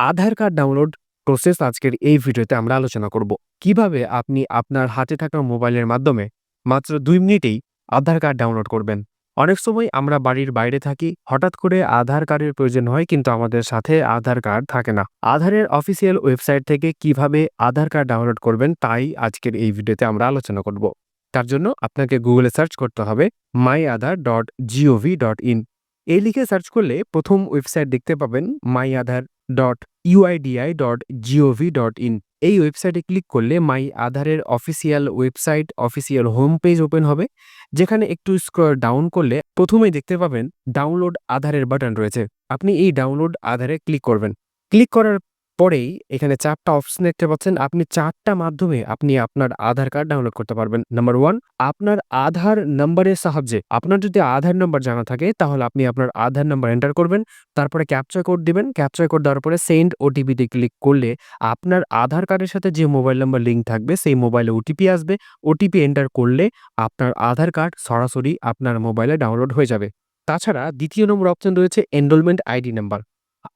আধার card download process আজকের এই ভিডিওতে আমরা আলোচনা করব। কীভাবে আপনি আপনার হাতে থাকা মোবাইলের মাধ্যমে মাত্র দুই মিনিটেই আধার কার্ড ডাউনলোড করবেন? অনেক সময় আমরা বাড়ির বাইরে থাকি, হঠাৎ করে আধার কার্ডের প্রয়োজন হয় কিন্তু আমাদের সাথে আধার কার্ড থাকে না। আধারের অফিসিয়াল ওয়েবসাইট থেকে কীভাবে আধার কার্ড ডাউনলোড করবেন তাই আজকের এই ভিডিওতে আমরা আলোচনা করব। তার জন্য আপনাকে গুগলে সার্চ করতে হবে my Aadhaar dot GOV dot in এই লিখে সার্চ করলে প্রথম ওয়েবসাইট দেখতে পাবেন my Aadhaar dot UIDAI dot GOV dot in এই ওয়েবসাইটে ক্লিক করলে মাই আধারের official website official home page open হবে। যেখানে একটু স্ক্রল ডাউন করলে প্রথমেই দেখতে পাবেন ডাউনলোড আধারের বাটন রয়েছে। আপনি এই ডাউনলোড আধারে ক্লিক করবেন। ক্লিক করার পরেই এখানে চারটা অপশন দেখতে পাচ্ছেন। আপনি চারটা মাধ্যমে আপনি আপনার আধার কার্ড ডাউনলোড করতে পারবেন। নাম্বার ওয়ান আপনার আধার নাম্বারের সাহায্যে। আপনার যদি আধার নাম্বার জানা থাকে, তাহলে আপনি আপনার আধার নাম্বার এন্টার করবেন। তারপরে ক্যাপচার কোড দিবেন। ক্যাপচার কোড দেওয়ার পরে সেন্ড ওটিপিতে ক্লিক করলে আপনার আধার কার্ডের সাথে যে মোবাইল নাম্বার লিঙ্ক থাকবে, সেই মোবাইলে ওটিপি আসবে। ওটিপি এন্টার করলে আপনার আধার কার্ড সরাসরি আপনার মোবাইলে ডাউনলোড হয়ে যাবে। তাছাড়া দ্বিতীয় নম্বর অপশন রয়েছে এনরোলমেন্ট আইডি নাম্বার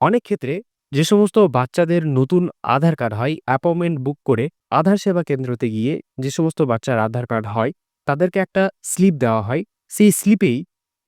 অনেক ক্ষেত্রে যে সমস্ত বাচ্চাদের নতুন আধার কার্ড হয় অ্যাপয়েন্টমেন্ট বুক করে আধার সেবা কেন্দ্রতে গিয়ে যে সমস্ত বাচ্চার আধার কার্ড হয়, তাদেরকে একটা স্লিপ দেওয়া হয়। সেই স্লিপেই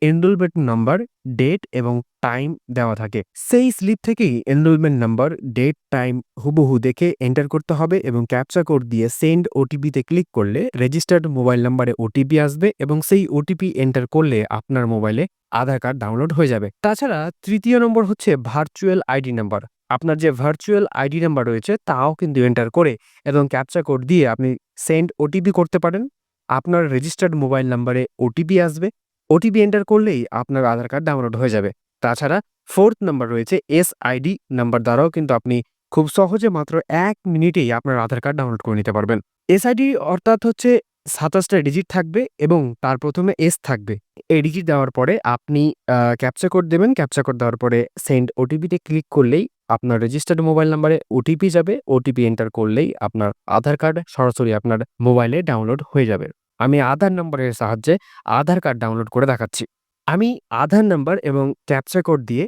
এনরোলমেন্ট নাম্বার ডেট এবং টাইম দেওয়া থাকে। সেই স্লিপ থেকেই এনরোলমেন্ট নাম্বার ডেট টাইম হুবহু দেখে এন্টার করতে হবে এবং ক্যাপচা কোড দিয়ে সেন্ড ওটিপিতে ক্লিক করলে রেজিস্টার্ড মোবাইল নাম্বারে ওটিপি আসবে এবং সেই ওটিপি এন্টার করলে আপনার মোবাইলে আধার কার্ড ডাউনলোড হয়ে যাবে। তাছাড়া তৃতীয় নম্বর হচ্ছে ভার্চুয়াল আইডি নাম্বার আপনার যে ভার্চুয়াল আইডি নাম্বার রয়েছে, তাও কিন্তু এন্টার করে এবং ক্যাপচা কোড দিয়ে আপনি সেন্ড ওটিপি করতে পারেন। আপনার রেজিস্টার্ড মোবাইল নাম্বারে ওটিপি আসবে। ওটিপি এন্টার করলেই আপনার আধার কার্ড ডাউনলোড হয়ে যাবে। তাছাড়া ফোর্থ নাম্বার রয়েছে এস আইডি নাম্বার দ্বারাও কিন্তু আপনি খুব সহজে মাত্র এক মিনিটেই আপনার আধার কার্ড ডাউনলোড করে নিতে পারবেন। এস আইডি অর্থাৎ হচ্ছে সাতাশটা ডিজিট থাকবে এবং তার প্রথমে এস থাকবে। এই ডিজিট দেওয়ার পরে আপনি ক্যাপচা কোড দেবেন। ক্যাপচা কোড দেওয়ার পরে সেন্ড ওটিপিতে ক্লিক করলেই আপনার রেজিস্টার্ড মোবাইল নাম্বারে ওটিপি যাবে। ওটিপি এন্টার করলেই আপনার আধার কার্ড সরাসরি আপনার মোবাইলে ডাউনলোড হয়ে যাবে। আমি আধার নাম্বারের সাহায্যে আধার কার্ড ডাউনলোড করে দেখাচ্ছি। আমি আধার নাম্বার এবং ক্যাপচা কোড দিয়ে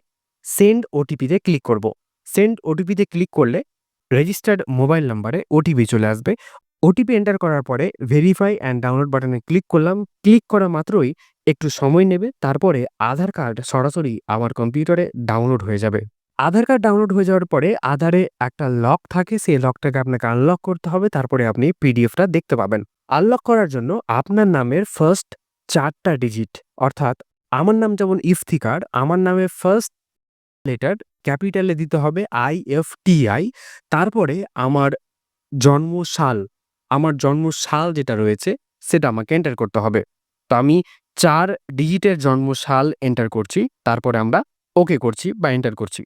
সেন্ড ওটিপিতে ক্লিক করব। সেন্ড ওটিপিতে ক্লিক করলে রেজিস্টার্ড মোবাইল নাম্বারে ওটিপি চলে আসবে। ওটিপি এন্টার করার পরে ভেরিফাই অ্যান্ড ডাউনলোড বাটনে ক্লিক করলাম। ক্লিক করা মাত্রই একটু সময় নেবে। তারপরে আধার কার্ড সরাসরি আমার কম্পিউটারে ডাউনলোড হয়ে যাবে। আধার কার্ড ডাউনলোড হয়ে যাওয়ার পরে আধারে একটা লক থাকে, সেই লকটাকে আপনাকে আনলক করতে হবে। তারপরে আপনি পিডিএফটা দেখতে পাবেন। আনলক করার জন্য আপনার নামের ফার্স্ট চারটা ডিজিট অর্থাৎ আমার নাম যেমন ইফতিকার, আমার নামের ফার্স্ট লেটার ক্যাপিটালে দিতে হবে আই এফ টি আই তারপরে আমার জন্মসাল আমার জন্মসাল যেটা রয়েছে, সেটা আমাকে এন্টার করতে হবে। তো আমি চার ডিজিটের জন্মসাল এন্টার করছি, তারপরে আমরা ওকে করছি বা এন্টার করছি।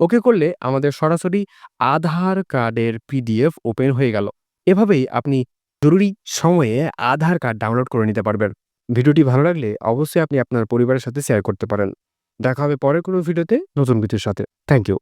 ওকে করলে আমাদের সরাসরি আধার কার্ডের পিডিএফ ওপেন হয়ে গেল। এভাবেই আপনি জরুরি সময়ে আধার কার্ড ডাউনলোড করে নিতে পারবেন। ভিডিওটি ভালো লাগলে অবশ্যই আপনি আপনার পরিবারের সাথে শেয়ার করতে পারেন। দেখা হবে পরের কোনো ভিডিওতে নতুন ভিডিওর সাথে। Thank you.